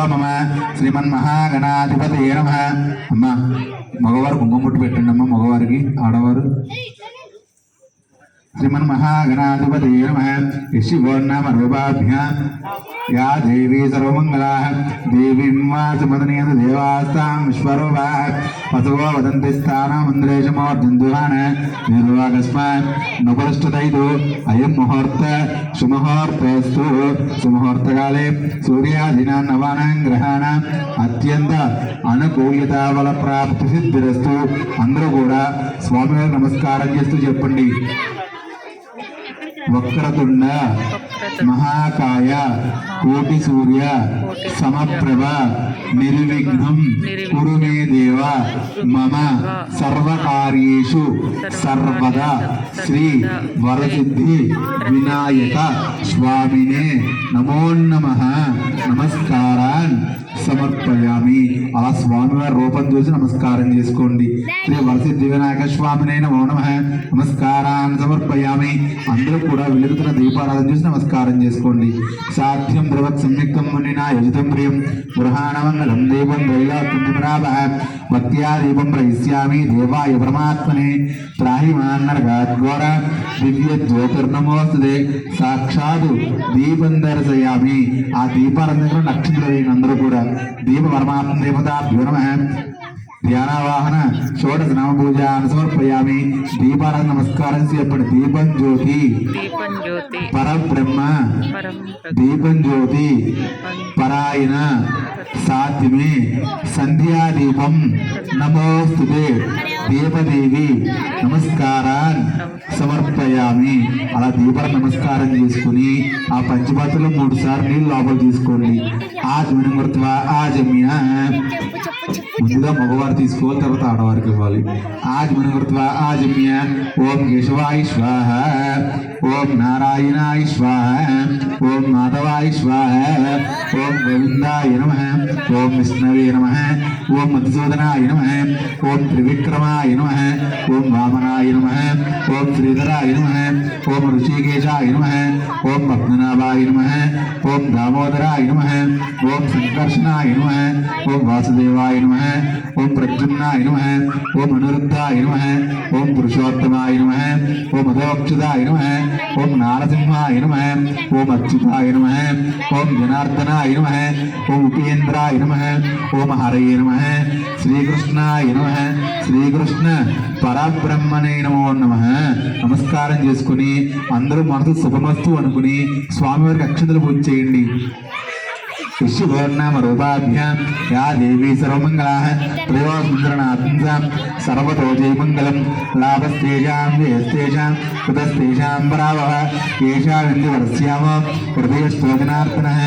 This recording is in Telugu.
మమ శ్రీమన్మహాగణాధిపతి నమ. అమ్మ మగవారు కుంకుమ పెట్టండి అమ్మ మగవారికి ఆడవారు. శ్రీమన్మహాగణాధిపతి నమ శివోన్నామ రూపాభ్యాం యా దేవీ సర్వమంగళా దేవీం వాచమదనేన దేవాస్తాం విశ్వరూపా పశవో వదంతి స్థానమంద్రేశమోర్జంతుహాన నిర్వాగస్మాన్ నపురష్టదైదు అయం ముహూర్త సుముహూర్తస్తు సుముహూర్తకాలే సూర్యాదినా నవానాం గ్రహాణం అత్యంత అనుకూల్యత వల ప్రాప్తి సిద్ధిరస్తు అందరూ కూడా స్వామివారికి నమస్కారం చేస్తూ చెప్పండి. వక్రతుండ మహాకాయ కోటి సూర్య సమప్రభ నిర్విఘ్నం కురు మే దేవ మమ సర్వకార్యేషు. సర్వదా శ్రీ వరసిద్ధి వినాయక స్వామినే నమో నమ. నమస్కారాన్ సమర్పయామి. స్వామివారి రూపం చూసి నమస్కారం చేసుకోండి. శ్రీ వరసి వినాయక స్వామినైన నమో నమస్కారాన్ని సమర్పయామి. అందరూ కూడా వెలుగుతున్న దీపారాధన చూసి నమస్కారం చేసుకోండి. సాధ్యం ద్రవత్ సంయుక్తం మునినా యజితం ప్రియం. గృహాణమంగళం దేవం దైలాత్మరాభ భక్త్యా దీపం ప్రయిష్యామి దేవాయ పరమాత్మనే త్రాహిమాన్నరగాద్ఘోర దివ్య జ్యోతిర్నమోస్తుదే సాక్షాత్ దీపం దర్శయామి ఆ దీపాలందరూ నక్షత్రం అందరూ కూడా। దీప పరమాత్మ దేవత నమ ధ్యానవాహన షోడశ నామ పూజాన్ని సమర్పయామి. దీపారాధన నమస్కారం చెప్పండి దీపం జ్యోతి. పరబ్రహ్మ పరం దీపం జ్యోతి. పరాయణ. సాత్యమే సంధ్యాదీపం నమోస్తుతే. దీపదేవి నమస్కారాన్ సమర్పయామి. అలా దీపాల నమస్కారం చేసుకుని ఆ పంచపాత్రలో మూడు సార్లు నీళ్ళు లోపల తీసుకోండి. ఆజమనం గుర్తువ ఆజమ్య ముందుగా మగవారు తీసుకోవాలి తర్వాత ఆడవారికి ఇవ్వాలి ఆజమన గుర్తువ ఆజమ్య ఓం కేశవాయ స్వాహ ఓం నారాయణాయ స్వాహ ఓం మాధవాయ స్వాహ ఓం గోవిందాయ నమ ఓం విష్ణవే నమ ఓం మధుసూదనాయ నమ ఓం త్రివిక్రమాయ నమ ఓం వామనాయ నమ ఓం శ్రీధరాయ నమ ఓం ఋషికేశాయ నమ ఓం పద్మనాభాయ నమ ఓం దామోదరాయ నమ ఓం సంకర్షణాయ నమ ఓం వాసుదేవాయ నమ ఓం ప్రద్యుమ్నాయ నమ ఓం అనిరుద్ధాయ నమ ఓం పురుషోత్తమాయ నమ ఓం అధోక్షదాయ నమ ఓం నారసింహాయ నమ ఓం అచ్యుతాయ నమ ఓం జనార్దనాయ నమ ఓం ఉపేంద్రాయ నమ ఓం హరయే నమ శ్రీకృష్ణాయ నమ శ్రీకృష్ణ పరబ్రహ్మనే నమో నమ నమస్కారం చేసుకుని అందరూ మనసు శుభమస్తు అనుకుని స్వామివారికి అక్షతలు పూజ చేయండి విశ్వభర్నామ రూపాభ్యాం యా దేవీ సర్వమంగళా త్రయోసుందరణాత్మసాం సర్వతో జయమంగళం లాభస్తేజాం జయస్తేజాం కృతస్తేజాం పరావహ ఏషా విందు వరస్యామ హృదయస్తోజనార్పణ